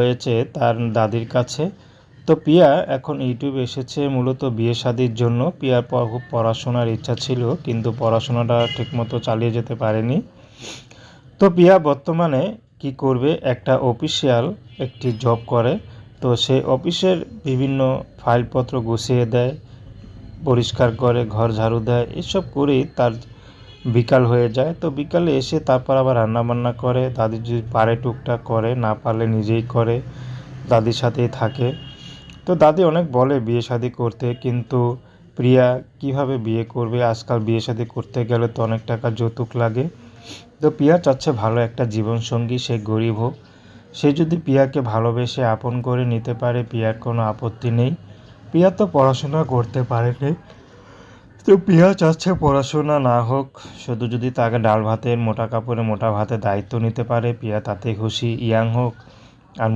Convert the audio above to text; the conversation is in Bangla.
হয়েছে তার দাদির কাছে। তো পিয়া এখন ইউটিউবে এসেছে, মূলত বিয়ে শাদির জন্য। পিয়ার খুব পড়াশোনার ইচ্ছা ছিল, কিন্তু পড়াশোনাটা ঠিকমতো চালিয়ে যেতে পারেনি। তো পিয়া বর্তমানে কি করবে? একটা অফিসিয়াল একটি জব করে। তো সে অফিসের বিভিন্ন ফাইলপত্র গুছিয়ে দেয়, পরিষ্কার করে, ঘর ঝাড়ু দেয়, এসব করেই তার বিকাল হয়ে যায়। তো বিকালে এসে তারপর আবার রান্না বান্না করে, দাদি যদি পারে টুকটাক করে, না পারলে নিজেই করে, দাদির সাথেই থাকে। তো দাদি অনেক বলে বিয়ে শাদি করতে, কিন্তু প্রিয়া কীভাবে বিয়ে করবে? আজকাল বিয়ে শাদি করতে গেলে তো অনেক টাকা যৌতুক লাগে। তো প্রিয়া চাচ্ছে ভালো একটা জীবনসঙ্গী, সে গরিব হোক। সে যদি প্রিয়াকে ভালোবেসে আপন করে নিতে পারে, প্রিয়ার কোনো আপত্তি নেই। প্রিয়া তো পড়াশোনা করতে পারেনি তো পিয়া চাচ্ছে পড়াশোনা না হোক, শুধু যদি তাকে ডাল ভাতের, মোটা কাপড়ে মোটা ভাতের দায়িত্ব নিতে পারে, পিয়া তাতে খুশি, ইয়াং হোক, আর